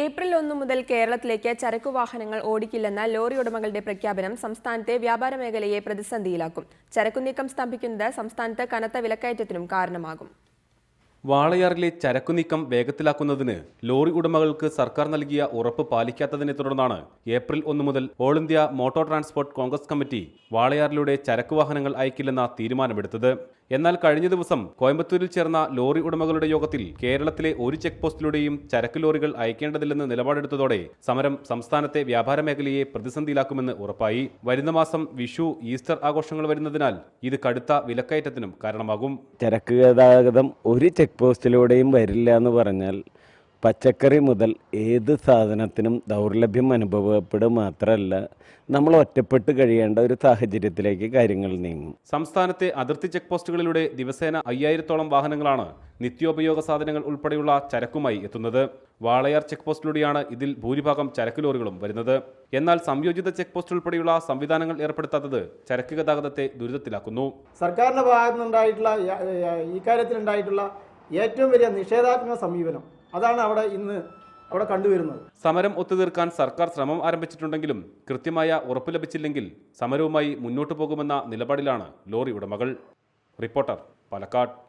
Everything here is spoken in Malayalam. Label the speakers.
Speaker 1: ഏപ്രിൽ ഒന്ന് മുതൽ കേരളത്തിലേക്ക് ചരക്കു വാഹനങ്ങൾ ഓടിക്കില്ലെന്ന ലോറി ഉടമകളുടെ പ്രഖ്യാപനം സംസ്ഥാനത്തെ വ്യാപാര മേഖലയെ പ്രതിസന്ധിയിലാക്കും. ചരക്കുനീക്കം സ്തംഭിക്കുന്നത് സംസ്ഥാനത്ത് കനത്ത വിലക്കയറ്റത്തിനും കാരണമാകും.
Speaker 2: വാളയാറിലെ ചരക്കുനീക്കം വേഗത്തിലാക്കുന്നതിന് ലോറി ഉടമകൾക്ക് സർക്കാർ നൽകിയ ഉറപ്പ് പാലിക്കാത്തതിനെ തുടർന്നാണ് ഏപ്രിൽ ഒന്ന് മുതൽ all India motor transport congress committee വാളയാറിലൂടെ ചരക്കു വാഹനങ്ങൾ അയക്കില്ലെന്ന തീരുമാനമെടുത്തത്. എന്നാൽ കഴിഞ്ഞ ദിവസം കോയമ്പത്തൂരിൽ ചേർന്ന ലോറി ഉടമകളുടെ യോഗത്തിൽ കേരളത്തിലെ ഒരു ചെക്ക് പോസ്റ്റിലൂടെയും ചരക്ക് ലോറികൾ അയക്കേണ്ടതില്ലെന്ന് നിലപാടെടുത്തതോടെ സമരം സംസ്ഥാനത്തെ വ്യാപാര മേഖലയെ പ്രതിസന്ധിയിലാക്കുമെന്ന് ഉറപ്പായി. വരുന്ന മാസം വിഷു ഈസ്റ്റർ ആഘോഷങ്ങൾ വരുന്നതിനാൽ ഇത് കടുത്ത വിലക്കയറ്റത്തിനും കാരണമാകും.
Speaker 3: ചരക്ക് ഗതാഗതം ഒരു ചെക്ക് പോസ്റ്റിലൂടെയും വരില്ല എന്ന് പറഞ്ഞാൽ പച്ചക്കറി മുതൽ ഏത് സാധനത്തിനും ദൗർലഭ്യം അനുഭവപ്പെടുക മാത്രമല്ല നമ്മൾ ഒറ്റപ്പെട്ട് കഴിയേണ്ട ഒരു സാഹചര്യത്തിലേക്ക് കാര്യങ്ങൾ നീങ്ങും.
Speaker 2: സംസ്ഥാനത്തെ അതിർത്തി ചെക്ക് പോസ്റ്റുകളിലൂടെ ദിവസേന അയ്യായിരത്തോളം വാഹനങ്ങളാണ് നിത്യോപയോഗ സാധനങ്ങൾ ഉൾപ്പെടെയുള്ള ചരക്കുമായി എത്തുന്നത്. വാളയാർ ചെക്ക് പോസ്റ്റിലൂടെയാണ് ഇതിൽ ഭൂരിഭാഗം ചരക്ക് ലോറികളും വരുന്നത്. എന്നാൽ സംയോജിത ചെക്ക് പോസ്റ്റ് ഉൾപ്പെടെയുള്ള സംവിധാനങ്ങൾ ഏർപ്പെടുത്താത്തത് ചരക്ക് ഗതാഗതത്തെ ദുരിതത്തിലാക്കുന്നു.
Speaker 4: സർക്കാരിന്റെ ഭാഗത്തുനിന്നുണ്ടായിട്ടുള്ള ഈ കാര്യത്തിലുണ്ടായിട്ടുള്ള ഏറ്റവും വലിയ നിഷേധാത്മക സമീപനം. അതാണ് അവിടെ ഇന്ന് അവിടെ കണ്ടുവരുന്നത്.
Speaker 2: സമരം ഒത്തുതീർക്കാൻ സർക്കാർ ശ്രമം ആരംഭിച്ചിട്ടുണ്ടെങ്കിലും കൃത്യമായ ഉറപ്പ് ലഭിച്ചില്ലെങ്കിൽ സമരവുമായി മുന്നോട്ടു പോകുമെന്ന നിലപാടിലാണ് ലോറി ഉടമകൾ. റിപ്പോർട്ടർ പാലക്കാട്.